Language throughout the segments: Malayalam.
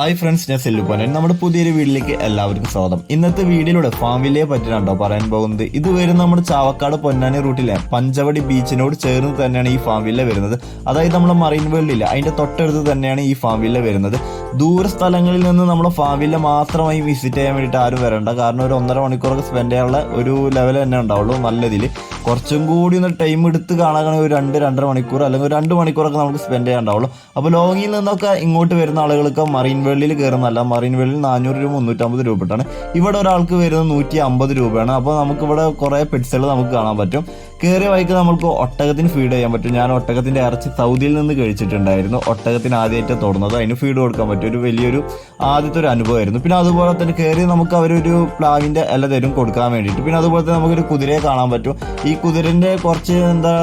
ഹായ് ഫ്രണ്ട്സ് ഞാൻ സെല്ലു സെല്ലുപോനൻ നമ്മുടെ പുതിയൊരു വീട്ടിലേക്ക് എല്ലാവർക്കും സ്വാഗതം. ഇന്നത്തെ വീഡിയോയിലൂടെ ഫാം വില്ലയെ പറ്റിയാണോ പറയാൻ പോകുന്നത്. ഇത് വരുന്ന നമ്മുടെ ചാവക്കാട് പൊന്നാനി റൂട്ടിലെ പഞ്ചവടി ബീച്ചിനോട് ചേർന്ന് തന്നെയാണ് ഈ ഫാം വില്ല വരുന്നത്. അതായത് നമ്മുടെ മറൈൻ വേൾഡില്ല അതിന്റെ തൊട്ടടുത്ത് തന്നെയാണ് ഈ ഫാം വില്ല വരുന്നത്. ദൂര സ്ഥലങ്ങളിൽ നിന്ന് നമ്മുടെ ഫാം വില്ല മാത്രമായി വിസിറ്റ് ചെയ്യാൻ വേണ്ടിയിട്ട് ആരും വരണ്ട. കാരണം ഒരു ഒന്നര മണിക്കൂറൊക്കെ സ്പെൻഡ് ചെയ്യാനുള്ള ഒരു ലെവൽ തന്നെ ഉണ്ടാവുള്ളൂ. നല്ലതിൽ കുറച്ചും കൂടി ഒന്ന് ടൈം എടുത്ത് കാണാനാണെങ്കിൽ ഒരു രണ്ട് രണ്ടര മണിക്കൂർ അല്ലെങ്കിൽ ഒരു രണ്ട് മണിക്കൂറൊക്കെ നമുക്ക് സ്പെൻഡ് ചെയ്യാൻ ഉണ്ടാവുള്ളൂ. അപ്പോൾ ലോങ്ങിൽ നിന്നൊക്കെ ഇങ്ങോട്ട് വരുന്ന ആളുകൾക്ക് മറീൻ വേൾഡിൽ കയറുന്നതല്ല. മറീൻ വേൾഡിൽ നാനൂറ് രൂപ മുന്നൂറ്റമ്പത് രൂപ ഇവിടെ ഒരാൾക്ക് വരുന്നത് നൂറ്റി അമ്പത് രൂപയാണ്. അപ്പോൾ നമുക്ക് ഇവിടെ കുറേ പെറ്റ്സുകൾ നമുക്ക് കാണാൻ പറ്റും. കയറിയ വഴിക്ക് നമ്മൾക്ക് ഒട്ടകത്തിന് ഫീഡ് ചെയ്യാൻ പറ്റും. ഞാൻ ഒട്ടകത്തിന്റെ ഇറച്ചി സൗദിയിൽ നിന്ന് കഴിച്ചിട്ടുണ്ടായിരുന്നു. ഒട്ടകത്തിന് ആദ്യമായിട്ട് തൊടുന്നത്. അതിന് ഫീഡ് കൊടുക്കാൻ പറ്റും ഒരു വലിയൊരു ആദ്യത്തെ ഒരു അനുഭവമായിരുന്നു. പിന്നെ അതുപോലെ തന്നെ കയറി നമുക്ക് അവരൊരു പ്ലാവിന്റെ ഇല തരും കൊടുക്കാൻ വേണ്ടിയിട്ട്. പിന്നെ അതുപോലെ തന്നെ നമുക്കൊരു കുതിരയെ കാണാൻ പറ്റും. ഈ കുതിരന്റെ കുറച്ച് എന്താ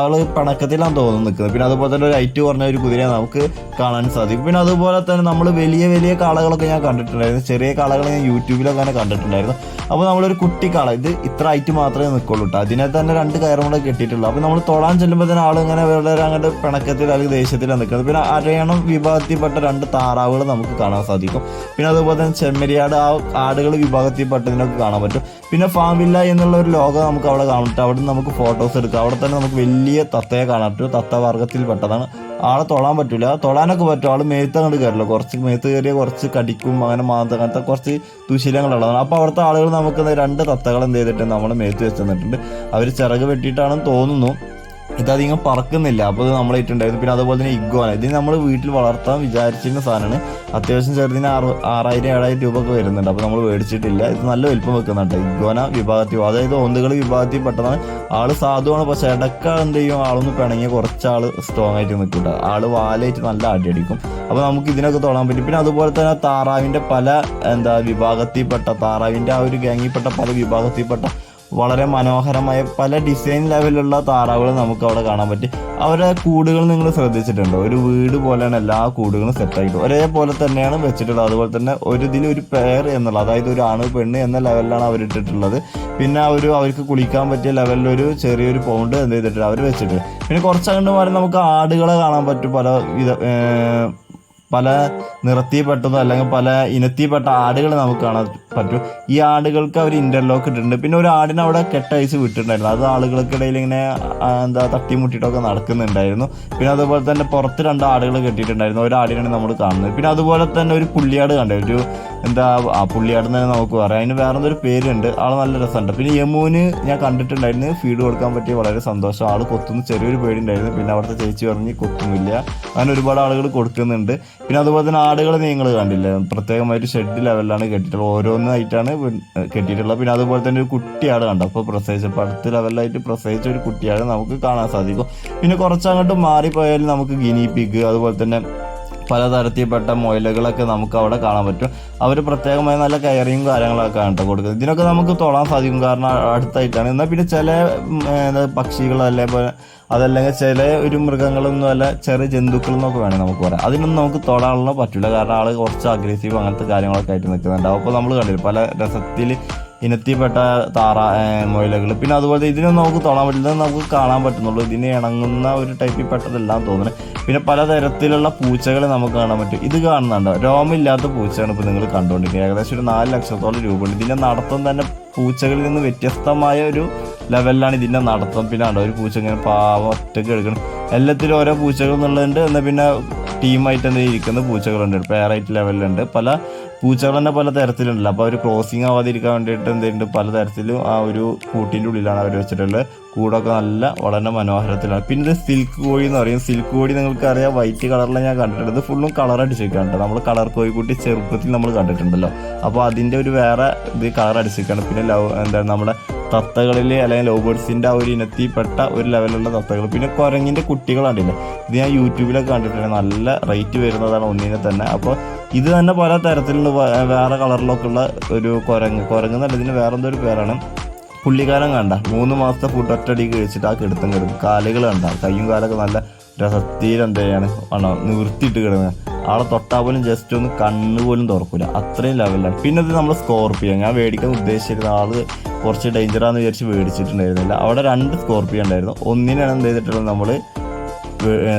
ആൾ പണക്കത്തിലാണ് തോന്നുന്നു നിൽക്കുന്നത്. പിന്നെ അതുപോലെ തന്നെ ഒരു ഐറ്റ് കുറഞ്ഞ ഒരു കുതിരയെ നമുക്ക് കാണാൻ സാധിക്കും. പിന്നെ അതുപോലെ തന്നെ നമ്മൾ വലിയ വലിയ കാളകളൊക്കെ ഞാൻ കണ്ടിട്ടുണ്ടായിരുന്നു. ചെറിയ കാളകൾ ഞാൻ യൂട്യൂബിലൊക്കെ അങ്ങനെ കണ്ടിട്ടുണ്ടായിരുന്നു. അപ്പോൾ നമ്മളൊരു കുട്ടി കാള. ഇത് ഇത്ര ഐറ്റ് മാത്രമേ നിൽക്കുള്ളൂ കേട്ടോ. അതിനെ തന്നെ രണ്ട് കയറും കൂടെ കെട്ടിയിട്ടുള്ളൂ. അപ്പോൾ നമ്മൾ തൊടാൻ ചെല്ലുമ്പോൾ തന്നെ ആളിങ്ങനെ വളരെ അങ്ങോട്ട് പിണക്കത്തിൽ അല്ലെങ്കിൽ ദേഷ്യത്തിലാണ് നിൽക്കുന്നത് പിന്നെ അരയണം വിഭാഗത്തിൽപ്പെട്ട രണ്ട് താറാവുകൾ നമുക്ക് കാണാൻ സാധിക്കും. പിന്നെ അതുപോലെ തന്നെ ചെമ്മരിയാട് ആ ആടുകൾ വിഭാഗത്തിൽപ്പെട്ടതിനൊക്കെ കാണാൻ പറ്റും. പിന്നെ ഫാമില്ല എന്നുള്ള ഒരു ലോകം നമുക്ക് അവിടെ പറ്റും അവിടെ നമുക്ക് ഫോട്ടോസ് എടുക്കാം. അവിടെ തന്നെ നമുക്ക് വലിയ തത്തയെ കാണാൻ പറ്റും. തത്ത വർഗത്തിൽപ്പെട്ടതാണ്. ആളെ തൊഴാൻ പറ്റൂല. തൊഴാനൊക്കെ പറ്റും. ആൾ മേത്ത് അങ്ങോട്ട് കയറില്ല കുറച്ച് മേത്ത് കയറിയ കുറച്ച് കടിക്കും അങ്ങനെ മാന്ത അങ്ങനത്തെ കുറച്ച് ദുശീലങ്ങളുള്ളതാണ് അപ്പോൾ അവിടുത്തെ ആളുകൾ നമുക്ക് രണ്ട് തത്തകൾ എന്ത് ചെയ്തിട്ടുണ്ട്? നമ്മുടെ മേത്ത് വെച്ച് തന്നിട്ടുണ്ട്. അവർ ചിറക് വെട്ടിയിട്ടാണെന്ന് തോന്നുന്നു. ഇതധികം പറക്കുന്നില്ല. അപ്പോൾ ഇത് നമ്മളായിട്ടുണ്ടായിരുന്നു പിന്നെ അതുപോലെ തന്നെ ഇഗ്വാന ഇത് നമ്മൾ വീട്ടിൽ വളർത്താൻ വിചാരിച്ചിരുന്ന സാധനമാണ്. അത്യാവശ്യം ചെറുതിന് ആറ് ആറായിരം ഏഴായിരം രൂപ ഒക്കെ വരുന്നുണ്ട്. അപ്പോൾ നമ്മൾ മേടിച്ചിട്ടില്ല. ഇത് നല്ല വലിപ്പം വെക്കുന്നുണ്ട് ഇഗ്വാന വിഭാഗത്തിൽ അതായത് ഒന്നുകൾ വിഭാഗത്തിൽ പെട്ടതാണ്. ആൾ സാധുവാണ്. പക്ഷേ ഇടയ്ക്ക് എന്ത് ചെയ്യും? ആളൊന്ന് പിണങ്ങിയ കുറച്ച് ആൾ സ്ട്രോങ് ആയിട്ട് നിൽക്കുന്നുണ്ട് ആൾ വാലായിട്ട് നല്ല അടിയടിക്കും. അപ്പോൾ നമുക്ക് ഇതിനൊക്കെ തൊടാൻ പറ്റും. പിന്നെ അതുപോലെ തന്നെ താറാവിന്റെ പല എന്താ വിഭാഗത്തിൽപ്പെട്ട താറാവിന്റെ ആ ഒരു ഗാങ്ങിൽപ്പെട്ട പല വിഭാഗത്തിൽപ്പെട്ട വളരെ മനോഹരമായ പല ഡിസൈൻ ലെവലിലുള്ള താറാവുകൾ നമുക്ക് അവിടെ കാണാൻ പറ്റി. അവരുടെ കൂടുകൾ നിങ്ങൾ ശ്രദ്ധിച്ചിട്ടുണ്ടോ? ഒരു വീട് പോലെയാണ് എല്ലാ കൂടുകളും സെറ്റ് ആയിട്ട്. ഒരേപോലെ തന്നെയാണ് വെച്ചിട്ടുള്ളത്. അതുപോലെ തന്നെ ഒരു ഇതിൽ ഒരു പെയർ എന്നുള്ളത് അതായത് ഒരു ആണ് പെണ്ണ് എന്ന ലെവലിലാണ് അവർ ഇട്ടിട്ടുള്ളത്. പിന്നെ അവർ അവർക്ക് കുളിക്കാൻ പറ്റിയ ലെവലിൽ ഒരു ചെറിയൊരു പൗണ്ട് എന്ത് ചെയ്തിട്ടുണ്ട് അവർ വെച്ചിട്ടുണ്ട്. പിന്നെ കുറച്ചങ്ങോട്ട് മാറി നമുക്ക് ആടുകളെ കാണാൻ പറ്റും. പല വിധ പല നിറത്തിൽപ്പെട്ടതോ അല്ലെങ്കിൽ പല ഇനത്തിൽപ്പെട്ട ആടുകൾ നമുക്ക് കാണാൻ പറ്റും. ഈ ആടുകൾക്ക് അവർ ഇന്റർലോക്ക് ഇട്ടിട്ടുണ്ട്. പിന്നെ ഒരു ആടിനെ അവിടെ കെട്ടയച്ച് വിട്ടിട്ടുണ്ടായിരുന്നു. അത് ആളുകൾക്കിടയിൽ ഇങ്ങനെ എന്താ തട്ടിമുട്ടിയിട്ടൊക്കെ നടക്കുന്നുണ്ടായിരുന്നു. പിന്നെ അതുപോലെ തന്നെ പുറത്ത് രണ്ട് ആടുകൾ കെട്ടിയിട്ടുണ്ടായിരുന്നു. ഒരു ആടിനാണ് നമ്മൾ കാണുന്നത്. പിന്നെ അതുപോലെ തന്നെ ഒരു പുള്ളിയാട് കണ്ടു. ഒരു എന്താ ആ പുള്ളിയാട് തന്നെ നമുക്ക് പറയാം. അതിന് വേറെ എന്തൊരു പേരുണ്ട്. ആൾ നല്ല രസമുണ്ട്. പിന്നെ യമൂന് ഞാൻ കണ്ടിട്ടുണ്ടായിരുന്നു. ഫീഡ് കൊടുക്കാൻ പറ്റിയ വളരെ സന്തോഷം. ആൾ കൊത്തുന്ന ചെറിയൊരു പേടി ഉണ്ടായിരുന്നു പിന്നെ അവിടുത്തെ ചേച്ചി പറഞ്ഞ് കൊത്തുന്നില്ല അങ്ങനെ ഒരുപാട് ആളുകൾ കൊടുക്കുന്നുണ്ട്. പിന്നെ അതുപോലെ തന്നെ ആടുകൾ നിങ്ങൾ കണ്ടില്ലേ? പ്രത്യേകമായിട്ട് ഷെഡ് ലെവലിലാണ് കെട്ടിയിട്ടുള്ളത്. ഓരോന്നായിട്ടാണ് കെട്ടിയിട്ടുള്ളത്. പിന്നെ അതുപോലെ തന്നെ ഒരു കുട്ടിയാട് കണ്ടു? അപ്പോൾ പ്രസവിച്ച അടുത്ത ലെവലിലായിട്ട് പ്രസവിച്ച ഒരു കുട്ടിയാട് നമുക്ക് കാണാൻ സാധിക്കും. പിന്നെ കുറച്ചങ്ങോട്ട് മാറിപ്പോയാൽ നമുക്ക് ഗിനി പിഗ് അതുപോലെ തന്നെ പലതരത്തിൽപ്പെട്ട മൊയിലുകളൊക്കെ നമുക്ക് അവിടെ കാണാൻ പറ്റും. അവർ പ്രത്യേകമായ നല്ല കയറിയും കാര്യങ്ങളൊക്കെ കേട്ടോ കൊടുക്കുന്നത്. ഇതിനൊക്കെ നമുക്ക് തൊടാൻ സാധിക്കും. കാരണം അടുത്തായിട്ടാണ്. എന്നാൽ പിന്നെ ചില പക്ഷികൾ അതേപോലെ അതല്ലെങ്കിൽ ചില ഒരു മൃഗങ്ങളൊന്നും അല്ല ചെറിയ ജന്തുക്കളെന്നൊക്കെ വേണേൽ നമുക്ക് പറയാം. അതിനൊന്നും നമുക്ക് തൊടാനുള്ള പറ്റില്ല. കാരണം ആൾ കുറച്ച് അഗ്രസീവ് അങ്ങനത്തെ കാര്യങ്ങളൊക്കെ ആയിട്ട് നിൽക്കുന്നുണ്ടാവും അപ്പോൾ നമ്മൾ കണ്ടില്ല? പല രസത്തിൽ ഇനത്തിൽപ്പെട്ട താറ മുയലുകൾ. പിന്നെ അതുപോലെ ഇതിനൊന്നും നമുക്ക് തൊടാൻ പറ്റില്ല. നമുക്ക് കാണാൻ പറ്റുന്നുള്ളൂ. ഇതിന് ഇണങ്ങുന്ന ഒരു ടൈപ്പിൽ പെട്ടതെല്ലാം തോന്നുന്നത് പിന്നെ പലതരത്തിലുള്ള പൂച്ചകളെ നമുക്ക് കാണാൻ പറ്റും. ഇത് കാണുന്നുണ്ടോ. രോമില്ലാത്ത പൂച്ചയാണ് ഇപ്പോൾ നിങ്ങൾ കണ്ടുകൊണ്ടിരിക്കുന്നത്. ഏകദേശം ഒരു നാല് ലക്ഷത്തോളം രൂപയുണ്ട്. ഇതിന്റെ നടത്തം തന്നെ പൂച്ചകളിൽ നിന്ന് വ്യത്യസ്തമായ ഒരു ലെവലിലാണ് ഇതിന്റെ നടത്തം. പിന്നെ ഉണ്ടോ ഒരു പൂച്ച ഇങ്ങനെ പാവം ഒറ്റയ്ക്ക് എടുക്കണം. എല്ലാത്തിലും ഓരോ പൂച്ചകൾ എന്നുള്ളതുണ്ട്. എന്നാൽ പിന്നെ ടീമായിട്ട് എന്തെങ്കിലും ഇരിക്കുന്ന പൂച്ചകളുണ്ട്. പെയറായിട്ട് ലെവലിലുണ്ട് പല പൂച്ചകൾ തന്നെ പല തരത്തിലുണ്ടല്ലോ. അപ്പോൾ അവർ ക്രോസിങ് ആവാതിരിക്കാൻ വേണ്ടിയിട്ട് എന്തുണ്ട് പല തരത്തിലും ആ ഒരു കൂട്ടിന്റെ ഉള്ളിലാണ് അവർ വെച്ചിട്ടുള്ളത്. കൂടൊക്കെ നല്ല വളരെ മനോഹരത്തിലാണ്. പിന്നെ ഇത് സിൽക്ക് കോഴി എന്ന് പറയും. സിൽക്ക് കോഴി നിങ്ങൾക്ക് അറിയാം വൈറ്റ് കളറിൽ ഞാൻ കണ്ടിട്ടുണ്ട്. ഫുള്ളും കളർ അടിച്ചിരിക്കുകയാണ് നമ്മൾ കളർ കോഴിക്കുട്ടി ചെറുപ്പത്തിൽ നമ്മൾ കണ്ടിട്ടുണ്ടല്ലോ. അപ്പോൾ അതിന്റെ ഒരു വേറെ ഇത് കളർ അടിച്ചിരിക്കുകയാണ്. പിന്നെ ലവ് എന്താണ് നമ്മുടെ തത്തകളിൽ അല്ലെങ്കിൽ ലവ് ബേർഡ്സിന്റെ ആ ഒരു ഇനത്തിൽപ്പെട്ട ഒരു ലെവലുള്ള തത്തകൾ. പിന്നെ കുരങ്ങിന്റെ കുട്ടികളാണ് ഇത് ഞാൻ യൂട്യൂബിലൊക്കെ കണ്ടിട്ടുണ്ട്. നല്ല റേറ്റ് വരുന്നതാണ് ഒന്നിനെ തന്നെ. അപ്പോൾ ഇത് തന്നെ പല തരത്തിലുള്ള വേറെ കളറിലൊക്കെ ഉള്ള ഒരു കുരങ്ങ്. കുരങ്ങ് എന്നല്ല ഇതിന് വേറെ എന്തോ ഒരു പേരാണ്? പുള്ളിക്കാലം കണ്ട. മൂന്ന് മാസത്തെ ഫുഡ് ഒറ്റടി കഴിച്ചിട്ട് ആ കെടുത്തും കിടക്കും. കാലുകൾ കണ്ട. കയ്യും കാലൊക്കെ നല്ല രസത്തിൽ എന്തെയാണ് ആണോ കിടന്ന്. കിടക്കുന്നത് ആളെ തൊട്ടാ പോലും ജസ്റ്റ് ഒന്ന് കണ്ണ് പോലും തുറക്കില്ല അത്രയും ലെവലിലാണ് പിന്നെ ഇത് നമ്മൾ സ്കോർപ്പിയോ ഞാൻ മേടിക്കാൻ ഉദ്ദേശിച്ചിരുന്ന ആൾ കുറച്ച് ഡേഞ്ചറാന്ന് വിചാരിച്ച് മേടിച്ചിട്ടുണ്ടായിരുന്നില്ല അവിടെ രണ്ട് സ്കോർപ്പിയോ ഉണ്ടായിരുന്നു. ഒന്നിനാണ് എന്ത് ചെയ്തിട്ടുള്ളത് നമ്മൾ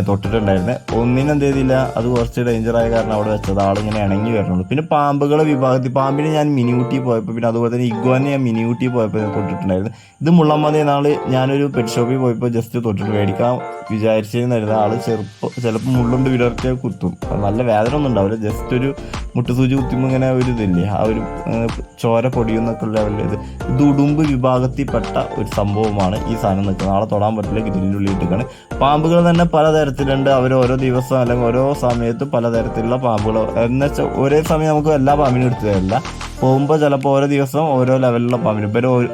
തൊട്ടിട്ടുണ്ടായിരുന്നത് ഒന്നിനും എന്ത് ചെയ്തില്ല അത് കുറച്ച് ഡേഞ്ചർ ആയ കാരണം അവിടെ വെച്ചത്. ആളിങ്ങനെ ഇണങ്ങി വരണുള്ളൂ. പിന്നെ പാമ്പുകളെ വിഭാഗത്തിൽ പാമ്പിനെ ഞാൻ മിനിയൂട്ടി പോയപ്പോൾ പിന്നെ അതുപോലെ തന്നെ ഇഗ്വാനെ ഞാൻ മിനിയൂട്ടി പോയപ്പോൾ ഞാൻ തൊട്ടിട്ടുണ്ടായിരുന്നു. ഇത് മുള്ളമ്മതി നാൾ ഞാനൊരു പെറ്റ് ഷോപ്പിൽ പോയപ്പോൾ ജസ്റ്റ് തൊട്ടിട്ട് മേടിക്കാൻ വിചാരിച്ചിരുന്നായിരുന്നു ആൾ ചെറുപ്പം ചിലപ്പോൾ മുള്ളുണ്ട് വിടർത്തിയ കുത്തും. നല്ല വേദന ഒന്നും ഉണ്ടാവില്ല. ജസ്റ്റ് ഒരു മുട്ടുസൂചി കുത്തുമ്പോൾ ഇങ്ങനെ ഒരു ഇതില്ലേ ആ ഒരു ചോര പൊടിയെന്നൊക്കെ ലെവലിൽ ഇത്. ഇത് ഉടുമ്പ് വിഭാഗത്തിൽപ്പെട്ട ഒരു സംഭവമാണ് ഈ സാധനം നിൽക്കുന്നത്. നാളെ തൊടാൻ പറ്റില്ല ഗ്രില്ലിനുള്ളിൽ ഇട്ടിക്കാണ് പാമ്പുകൾ തന്നെ പലതരത്തിലുണ്ട്. അവർ ഓരോ ദിവസം അല്ലെങ്കിൽ ഓരോ സമയത്തും പലതരത്തിലുള്ള പാമ്പുകൾ എന്നുവെച്ചാൽ ഒരേ സമയം നമുക്ക് എല്ലാ പാമ്പിനും എടുത്തു തരില്ല. പോകുമ്പോൾ ചിലപ്പോൾ ഓരോ ദിവസം ഓരോ ലെവലിലുള്ള പാമ്പിന്.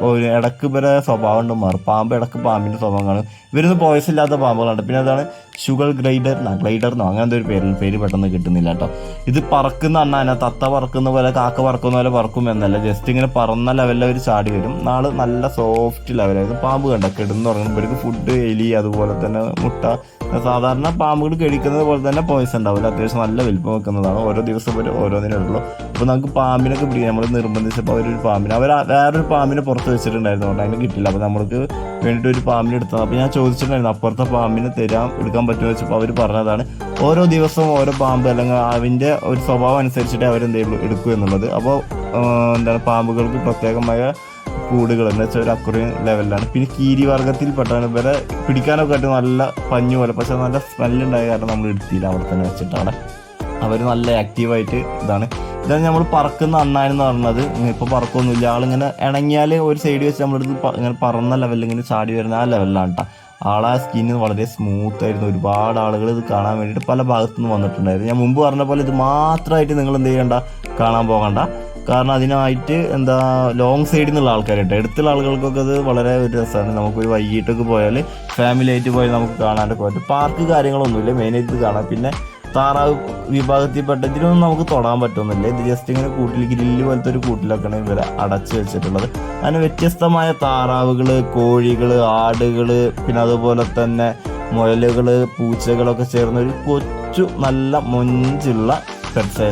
ഒരു ഇടയ്ക്ക് ഇവരെ സ്വഭാവം ഉണ്ട് മാറും. പാമ്പ് ഇടയ്ക്ക് പാമ്പിന്റെ സ്വഭാവം കാണും ഇവരൊന്ന് പോയസ് ഇല്ലാത്ത പാമ്പുകളുണ്ട് പിന്നെ അതാണ് ഷുഗർ ഗ്രൈഡർ ഗ്ലൈഡർ എന്നോ അങ്ങനത്തെ ഒരു പേര് പേര് പെട്ടെന്ന് കിട്ടുന്നില്ല കേട്ടോ ഇത് പറക്കുന്ന അണ്ണാന തത്ത പറക്കുന്ന പോലെ കാക്ക പറക്കുന്ന പോലെ പറക്കും എന്നല്ല. ജസ്റ്റ് ഇങ്ങനെ പറന്ന ലെവലിൽ അവർ ചാടി വരും. നാൾ നല്ല സോഫ്റ്റ് ലെവലായിരുന്നു പാമ്പ് കണ്ട കിടന്നുറങ്ങും ഇവർക്ക് ഫുഡ് എലി അതുപോലെ തന്നെ മുട്ട സാധാരണ പാമ്പുകൾ കഴിക്കുന്നത് പോലെ തന്നെ പോയിസ് ഉണ്ടാവില്ല. അത്യാവശ്യം നല്ല വലിപ്പം വെക്കുന്നതാണ്. ഓരോ ദിവസം ഒരു ഓരോന്നിനേ ഉള്ളൂ അപ്പോൾ നമുക്ക് പാമ്പിനൊക്കെ പിടിക്കാം നമ്മൾ നിർബന്ധിച്ചപ്പോൾ അവരൊരു പാമ്പിനെ അവർ വേറൊരു പാമ്പിനെ പുറത്ത് വെച്ചിട്ടുണ്ടായിരുന്നു അതുകൊണ്ട് അതിന് കിട്ടില്ല. അപ്പോൾ നമ്മൾക്ക് വേണ്ടിയിട്ട് ഒരു പാമ്പിനെ എടുത്തത്. അപ്പോൾ ഞാൻ ചോദിച്ചിട്ടുണ്ടായിരുന്നു അപ്പുറത്തെ പാമ്പിനെ തരാം എടുക്കാൻ പറ്റുമോ? വെച്ചപ്പോൾ അവർ പറഞ്ഞതാണ് ഓരോ ദിവസവും ഓരോ പാമ്പ് അല്ലെങ്കിൽ അതിന്റെ ഒരു സ്വഭാവം അനുസരിച്ചിട്ട് അവരെന്തെങ്കിലും എടുക്കൂ എന്നുള്ളത്. അപ്പോൾ എന്താണ് പാമ്പുകൾക്ക് പ്രത്യേകമായ കൂടുകൾ എന്ന് വെച്ചാൽ ഒരു അക്വറിയം ലെവലിലാണ്. പിന്നെ കീരി വർഗത്തിൽപ്പെട്ടാണ് ഇവരെ പിടിക്കാനൊക്കെ ആയിട്ട് നല്ല പഞ്ഞു പോലെ പക്ഷെ നല്ല സ്മെല്ലുണ്ടായ കാരണം നമ്മൾ എടുത്തില്ല അവിടെ തന്നെ വെച്ചിട്ടാണ്. അവർ നല്ല ആക്റ്റീവായിട്ട് ഇതാണ്. ഇതാണ് നമ്മൾ പറക്കുന്ന അണ്ണാനെന്ന് പറഞ്ഞത്. ഇപ്പോൾ പറക്കൊന്നുമില്ല. ആളിങ്ങനെ ഇണങ്ങിയാൽ ഒരു സൈഡ് വെച്ച് നമ്മളെടുത്ത് ഇങ്ങനെ പറന്ന ലെവലിൽ ഇങ്ങനെ ചാടി വരുന്ന ആ ലെവലിലാണ് കേട്ടോ ആളാ സ്കിന്ന് വളരെ സ്മൂത്ത് ആയിരുന്നു. ഒരുപാട് ആളുകൾ ഇത് കാണാൻ വേണ്ടിയിട്ട് പല ഭാഗത്തു നിന്ന് വന്നിട്ടുണ്ടായിരുന്നു. ഞാൻ മുമ്പ് പറഞ്ഞ പോലെ ഇത് മാത്രമായിട്ട് നിങ്ങൾ എന്ത് ചെയ്യണ്ട കാണാൻ പോകണ്ട. കാരണം അതിനായിട്ട് എന്താ ലോങ് സൈഡിൽ നിന്നുള്ള ആൾക്കാരുണ്ട്. അടുത്തുള്ള ആളുകൾക്കൊക്കെ അത് വളരെ ഒരു രസമാണ്. നമുക്കൊരു വൈകിട്ടൊക്കെ പോയാൽ ഫാമിലി ആയിട്ട് പോയാൽ നമുക്ക് കാണാനൊക്കെ പറ്റും. പാർക്ക് കാര്യങ്ങളൊന്നുമില്ല. മെയിനായിട്ട് കാണാം. പിന്നെ താറാവ് വിഭാഗത്തിൽപ്പെട്ട ഇതിനൊന്നും നമുക്ക് തൊടാൻ പറ്റുന്നില്ല. ഇത് ജസ്റ്റ് ഇങ്ങനെ കൂട്ടിൽ ഗ്രില്ല് പോലത്തെ ഒരു കൂട്ടിലൊക്കെയാണ് ഇവരെ അടച്ചു വെച്ചിട്ടുള്ളത്. അങ്ങനെ വ്യത്യസ്തമായ താറാവുകൾ കോഴികൾ ആടുകൾ പിന്നെ അതുപോലെ തന്നെ മുയലുകൾ പൂച്ചകളൊക്കെ ചേർന്ന ഒരു കൊച്ചു നല്ല മൊഞ്ചുള്ള പെറ്റ്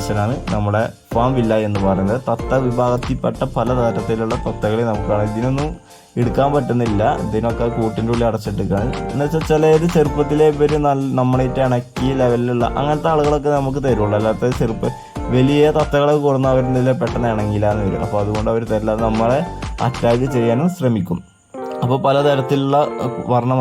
നമ്മുടെ ഫാം വില്ല എന്ന് പറയുന്നത്. തത്ത വിഭാഗത്തിൽപ്പെട്ട പല തരത്തിലുള്ള തത്തകളെ നമുക്ക് കാണാം ഇതിനൊന്നും എടുക്കാൻ പറ്റുന്നില്ല. ഇതിനൊക്കെ കൂട്ടിന്റെ ഉള്ളിൽ അടച്ചിട്ടിരിക്കുകയാണ്. എന്ന് വെച്ചാൽ ചിലർ ചെറുപ്പത്തിലെ ഇവർ നല്ല നമ്മളായിട്ട് ഇണക്കി ലെവലിലുള്ള അങ്ങനത്തെ ആളുകളൊക്കെ നമുക്ക് തരുള്ളൂ. അല്ലാത്ത ചെറുപ്പ് വലിയ തത്തകളൊക്കെ കൊടുന്ന അവരെന്തെങ്കിലും പെട്ടെന്ന് ഇണങ്ങിയില്ല എന്ന് വരും അപ്പോൾ അതുകൊണ്ട് അവർ തരില്ല. നമ്മളെ അറ്റാക്ക് ചെയ്യാനും ശ്രമിക്കും. അപ്പോൾ പലതരത്തിലുള്ള വർണ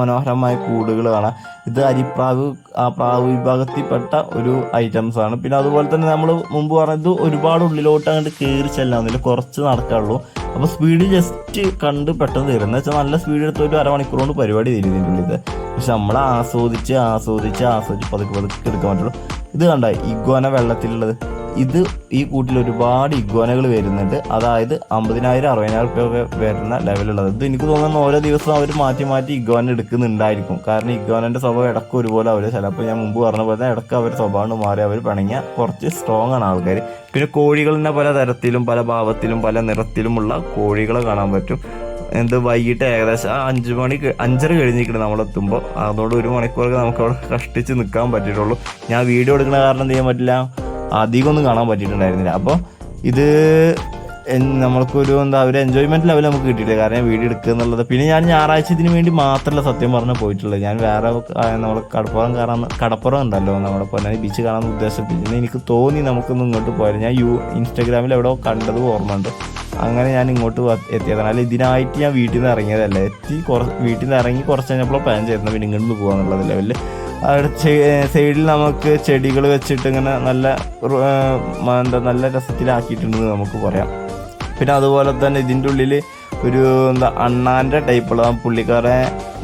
കൂടുകൾ കാണാം ഇത് അരിപ്രാവ് ആ പ്രാവ് വിഭാഗത്തിൽപ്പെട്ട ഒരു ഐറ്റംസ് ആണ്. പിന്നെ അതുപോലെ തന്നെ നമ്മൾ മുമ്പ് പറഞ്ഞത് ഒരുപാട് ഉള്ളിലോട്ട് അങ്ങോട്ട് കയറി ചെല്ലാവുന്നില്ല കുറച്ച് നടക്കാനുള്ളൂ. അപ്പോൾ സ്പീഡ് ജസ്റ്റ് കണ്ട് പെട്ടെന്ന് തീരും. എന്ന് വെച്ചാൽ നല്ല സ്പീഡ് എടുത്ത് ഒരു അരമണിക്കൂർ കൊണ്ട് പരിപാടി തീരും ഇതിന്റെ ഉള്ളിൽ ഇത് പക്ഷെ നമ്മൾ ആസ്വദിച്ച് ആസ്വദിച്ച് ആസ്വദിച്ച് പതുക്കെ പതുക്കെ എടുക്കാൻ പറ്റുള്ളൂ. ഇത് കണ്ട? ഇഗ്വാന വെള്ളത്തിലുള്ളത്. ഇത് ഈ കൂട്ടിൽ ഒരുപാട് ഇഗ്വാനകൾ വരുന്നുണ്ട്. അതായത് അമ്പതിനായിരം അറുപതിനായിരം റുപ്യ ഒക്കെ വരുന്ന ലെവലുള്ളത് ഇത് എനിക്ക് തോന്നുന്നു ഓരോ ദിവസവും അവർ മാറ്റി മാറ്റി ഇഗ്വാന എടുക്കുന്നുണ്ടായിരിക്കും. കാരണം ഇഗ്വാനന്റെ സ്വഭാവം ഇടയ്ക്ക് ഒരുപോലെ അവർ ചിലപ്പോൾ ഞാൻ മുമ്പ് പറഞ്ഞ പോലെ ഇടയ്ക്ക് അവർ സ്വഭാവം മാറി അവർ പിണങ്ങിയ കുറച്ച് സ്ട്രോങ് ആണ് ആൾക്കാർ പിന്നെ കോഴികളുടെ പല തരത്തിലും പല ഭാവത്തിലും പല നിറത്തിലുമുള്ള കോഴികളെ കാണാൻ പറ്റും. എന്ത് വൈകിട്ട് ഏകദേശം ആ അഞ്ച് മണി അഞ്ചര കഴിഞ്ഞിരിക്കണം നമ്മളെത്തുമ്പോൾ അതുകൊണ്ട് ഒരു മണിക്കൂറൊക്കെ നമുക്ക് അവിടെ കഷ്ടിച്ച് നിൽക്കാൻ പറ്റിയിട്ടുള്ളൂ. ഞാൻ വീഡിയോ എടുക്കുന്ന കാരണം എന്ത് ചെയ്യാൻ പറ്റില്ല? അധികം ഒന്നും കാണാൻ പറ്റിയിട്ടുണ്ടായിരുന്നില്ല. അപ്പോൾ ഇത് നമ്മൾക്കൊരു എന്താ ഒരു എൻജോയ്മെന്റ് ലെവൽ നമുക്ക് കിട്ടിയില്ല കാരണം വീഡിയോ എടുക്കുക എന്നുള്ളത്. പിന്നെ ഞാൻ ഞായറാഴ്ച ഇതിന് വേണ്ടി മാത്രമല്ല സത്യം പറഞ്ഞാൽ പോയിട്ടുള്ളത്. ഞാൻ വേറെ നമ്മൾ കടപ്പുറം കയറാൻ കടപ്പുറം ഉണ്ടല്ലോ നമ്മുടെ പൊന്നാനി ബീച്ച് കാണാൻ ഉദ്ദേശിച്ചു പിന്നെ എനിക്ക് തോന്നി നമുക്കൊന്ന് ഇങ്ങോട്ട് പോയാലും. ഞാൻ യു ഇൻസ്റ്റാഗ്രാമിൽ എവിടെ കണ്ടത് ഓർമ്മയുണ്ട്. അങ്ങനെ ഞാൻ ഇങ്ങോട്ട് എത്തിയത് അല്ല ഇതിനായിട്ട് ഞാൻ വീട്ടിൽ നിന്ന് ഇറങ്ങിയതല്ല. എത്തി കുറച്ച് വീട്ടിൽ നിന്ന് ഇറങ്ങി കുറച്ച് കഴിഞ്ഞപ്പോൾ പ്ലാൻ ചെയ്തിരുന്നു പിന്നെ ഇങ്ങോട്ട് പോകാനുള്ളത് ലെവലിൽ അവിടെ സൈഡിൽ നമുക്ക് ചെടികൾ വെച്ചിട്ട് ഇങ്ങനെ നല്ല എന്താ നല്ല രസത്തിലാക്കിയിട്ടുണ്ടെന്ന് നമുക്ക് പറയാം. പിന്നെ അതുപോലെ തന്നെ ഇതിന്റെ ഉള്ളിൽ ഒരു എന്താ അണ്ണാന്റെ ടൈപ്പുള്ള പുള്ളിക്കാരെ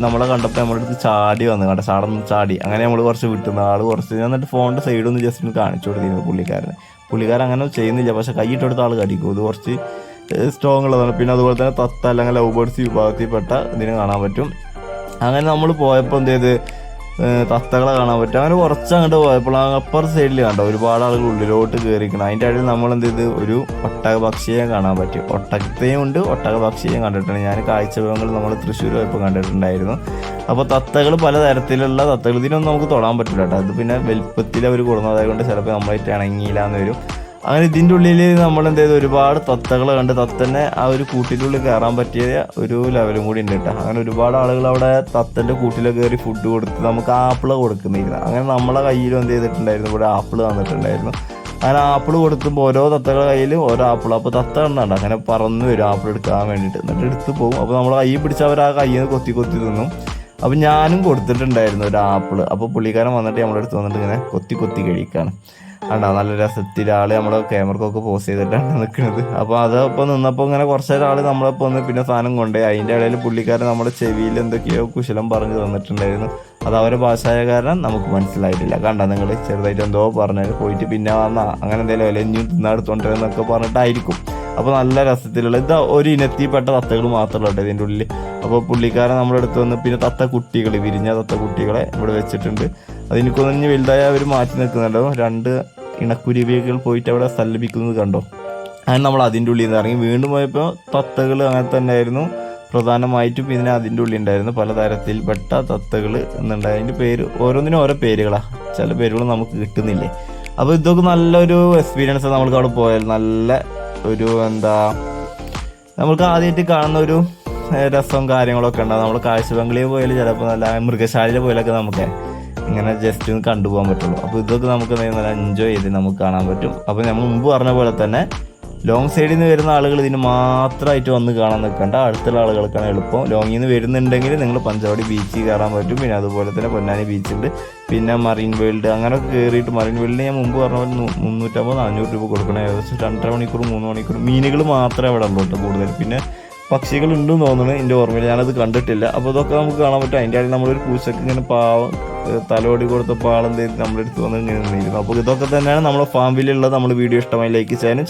നമ്മളെ കണ്ടപ്പോൾ നമ്മുടെ അടുത്ത് ചാടി വന്നു. കണ്ട? ചാടന്ന് ചാടി. അങ്ങനെ നമ്മൾ കുറച്ച് വിട്ടുന്ന ആൾ കുറച്ച് എന്നിട്ട് ഫോണിന്റെ ഒന്ന് ജസ്റ്റ് ഒന്ന് കാണിച്ചു കൊടുത്തിരുന്നു പുള്ളിക്കാരനെ. പുള്ളിക്കാരൻ അങ്ങനെ ചെയ്യുന്നില്ല. പക്ഷെ കൈയിട്ടെടുത്ത ആൾ കടിക്കും. ഇത് കുറച്ച് സ്ട്രോങ് ഉള്ളതാണ്. പിന്നെ അതുപോലെ തന്നെ തത്ത അല്ലെങ്കിൽ ലവ് ബേർഡ്സ് വിഭാഗത്തിൽപ്പെട്ട ഇതിനെ കാണാൻ പറ്റും. അങ്ങനെ നമ്മൾ പോയപ്പോൾ എന്ത് ചെയ്ത് തത്തകളെ കാണാൻ പറ്റും. അങ്ങനെ കുറച്ച് അങ്ങോട്ട് പോയപ്പോൾ അപ്പർ സൈഡിൽ കണ്ടോ ഒരുപാട് ആളുകൾ ഉള്ളിലോട്ട് കയറിക്കണം അതിന്റെ ഇടയിൽ നമ്മൾ എന്ത് ചെയ്ത് ഒരു ഒട്ടക പക്ഷിയെ കാണാൻ പറ്റും. ഒട്ടകത്തെയും ഉണ്ട് ഒട്ടക പക്ഷിയെയും കണ്ടിട്ടുണ്ട്. ഞാൻ കാഴ്ചകൾ നമ്മൾ തൃശ്ശൂർ പോയപ്പോൾ കണ്ടിട്ടുണ്ടായിരുന്നു. അപ്പോൾ തത്തകൾ പലതരത്തിലുള്ള തത്തകൾ ഇതിനൊന്നും നമുക്ക് തൊടാൻ പറ്റില്ല കേട്ടോ. അത് പിന്നെ വലുപ്പത്തിൽ അവർ കൊടുക്കുന്നതായത് കൊണ്ട് ചിലപ്പോൾ നമ്മളായിട്ട് ഇണങ്ങിയില്ല എന്ന് വരും. അങ്ങനെ ഇതിന്റെ ഉള്ളിൽ നമ്മൾ എന്ത് ചെയ്തു ഒരുപാട് തത്തകൾ കണ്ട് തത്തനെ ആ ഒരു കൂട്ടിന്റെ ഉള്ളിൽ കയറാൻ പറ്റിയ ഒരു ലെവലും കൂടി ഉണ്ട് കേട്ടോ. അങ്ങനെ ഒരുപാട് ആളുകൾ അവിടെ തത്തന്റെ കൂട്ടിലൊക്കെ കയറി ഫുഡ് കൊടുത്ത് നമുക്ക് ആപ്പിൾ കൊടുക്കുന്നിരുന്നു അങ്ങനെ നമ്മളെ കയ്യിലും എന്ത് ചെയ്തിട്ടുണ്ടായിരുന്നു? ഇവിടെ ആപ്പിൾ തന്നിട്ടുണ്ടായിരുന്നു. അങ്ങനെ ആപ്പിൾ കൊടുക്കുമ്പോൾ ഓരോ തത്തകളുടെ കയ്യിൽ ഓരോ ആപ്പിൾ അപ്പോൾ തത്ത എണ്ണുണ്ട് അങ്ങനെ പറന്ന് വരും ആപ്പിൾ എടുക്കാൻ വേണ്ടിയിട്ട്. എന്നിട്ട് എടുത്ത് പോകും അപ്പോൾ നമ്മൾ കൈ പിടിച്ച് അവർ ആ കയ്യിൽ നിന്ന് കൊത്തി കൊത്തി തിന്നും. അപ്പോൾ ഞാനും കൊടുത്തിട്ടുണ്ടായിരുന്നു ഒരു ആപ്പിൾ അപ്പോൾ പുള്ളിക്കാരൻ വന്നിട്ട് നമ്മളെടുത്ത് വന്നിട്ട് ഇങ്ങനെ കൊത്തി കൊത്തി കഴിക്കാണ്. കണ്ടോ നല്ല രസത്തിൽ ആൾ നമ്മുടെ ക്യാമറക്കൊക്കെ പോസ് ചെയ്തിട്ടാണ് നിൽക്കുന്നത് അപ്പോൾ അത് ഇപ്പോൾ നിന്നപ്പോൾ ഇങ്ങനെ കുറച്ച് നമ്മളിപ്പോ ഒന്ന് പിന്നെ സാധനം കൊണ്ടുപോയി. അതിന്റെ ഇടയിൽ പുള്ളിക്കാരൻ നമ്മുടെ ചെവിയിൽ എന്തൊക്കെയോ കുശലം പറഞ്ഞു തന്നിട്ടുണ്ടായിരുന്നു. അത് അവരെ ഭാഷായ കാരണം നമുക്ക് മനസ്സിലായിട്ടില്ല. കണ്ട നിങ്ങൾ ചെറുതായിട്ട് എന്തോ പറഞ്ഞു പോയിട്ട് പിന്നെ വന്നാ അങ്ങനെ എന്തെങ്കിലും ഇനിയും തിന്നാടുത്തോണ്ടിരുന്നൊക്കെ പറഞ്ഞിട്ടായിരിക്കും. അപ്പോൾ നല്ല രസത്തിലുള്ള ഇത് ഒരു ഇനത്തിൽപ്പെട്ട തത്തകൾ മാത്രമല്ല ഉള്ളൂ ഇതിന്റെ ഉള്ളിൽ അപ്പോൾ പുള്ളിക്കാരൻ നമ്മുടെ അടുത്ത് വന്ന് പിന്നെ തത്ത കുട്ടികൾ വിരിഞ്ഞ തത്ത കുട്ടികളെ ഇവിടെ വെച്ചിട്ടുണ്ട്. അതെനിക്കൊന്നും വലുതായ അവർ മാറ്റി നിൽക്കുന്നുണ്ടോ രണ്ട് ഇണക്കുരുവികൾ പോയിട്ട് അവിടെ സല്ലപിക്കുന്നത് കണ്ടോ? അങ്ങനെ നമ്മൾ അതിന്റെ ഉള്ളിൽ നിന്ന് ഇറങ്ങി വീണ്ടും പോയപ്പോൾ തത്തകൾ അങ്ങനെ തന്നെ ആയിരുന്നു പ്രധാനമായിട്ടും ഇതിന് അതിന്റെ ഉള്ളിൽ ഉണ്ടായിരുന്നു. പലതരത്തിൽപ്പെട്ട തത്തകൾ എന്നുണ്ടായി. അതിന്റെ പേര് ഓരോന്നിനും ഓരോ പേരുകളാണ് ചില പേരുകൾ നമുക്ക് കിട്ടുന്നില്ലേ? അപ്പോൾ ഇതൊക്കെ നല്ലൊരു എക്സ്പീരിയൻസ് നമ്മൾക്ക് അവിടെ പോയാൽ. നല്ല ഒരു എന്താ നമുക്ക് ആദ്യമായിട്ട് കാണുന്ന ഒരു രസവും കാര്യങ്ങളൊക്കെ ഉണ്ടാകും നമ്മൾ കാഴ്ചബംഗ്ലയിൽ പോയാൽ ചിലപ്പോൾ നല്ല മൃഗശാലയിൽ പോയാലൊക്കെ നമുക്ക്. ഇങ്ങനെ ജസ്റ്റ് ഒന്ന് കണ്ടുപോകാൻ പറ്റുള്ളൂ. അപ്പോൾ ഇതൊക്കെ നമുക്ക് നല്ല എൻജോയ് ചെയ്ത് നമുക്ക് കാണാൻ പറ്റും. അപ്പോൾ നമ്മൾ മുമ്പ് പറഞ്ഞ പോലെ തന്നെ ലോങ് സൈഡിൽ നിന്ന് വരുന്ന ആളുകൾ ഇതിന് മാത്രമായിട്ട് വന്ന് കാണാൻ നിൽക്കണ്ട. അടുത്തുള്ള ആളുകൾക്കാണ് എളുപ്പം. ലോങ്ങിൽ നിന്ന് വരുന്നുണ്ടെങ്കിൽ നിങ്ങൾ പഞ്ചവടി ബീച്ചിൽ കയറാൻ പറ്റും. പിന്നെ അതുപോലെ തന്നെ പൊന്നാനി ബീച്ചുണ്ട് പിന്നെ മറീൻ വേൾഡ് അങ്ങനെ കയറിയിട്ട് മറീൻ വേൾഡിന് ഞാൻ മുമ്പ് പറഞ്ഞ പോലെ മുന്നൂറ്റമ്പത് നാനൂറ് രൂപ കൊടുക്കണം. ഏകദേശം രണ്ടര മണിക്കൂർ മൂന്ന് മണിക്കൂർ മീനുകൾ മാത്രമേ അവിടെ ഉള്ളൂ കേട്ടോ കൂടുതൽ. പിന്നെ പക്ഷികളുണ്ടെന്ന് തോന്നുന്നു. എന്റെ ഓർമ്മയിൽ ഞാനത് കണ്ടിട്ടില്ല. അപ്പോൾ ഇതൊക്കെ നമുക്ക് കാണാൻ പറ്റും. അതിന്റെ ഇടയിൽ നമ്മളൊരു പൂച്ചക്ക് ഇങ്ങനെ പാവം തലോടി കൊടുത്തപ്പോൾ ആളെന്ത് നമ്മുടെ അടുത്ത് വന്ന് ഇങ്ങനെ നിന്നിരുന്നു. അപ്പോൾ ഇതൊക്കെ തന്നെയാണ് നമ്മുടെ ഫാമിലുള്ള നമ്മൾ വീഡിയോ ഇഷ്ടമായി ലൈക്ക് ചെയ്യാനും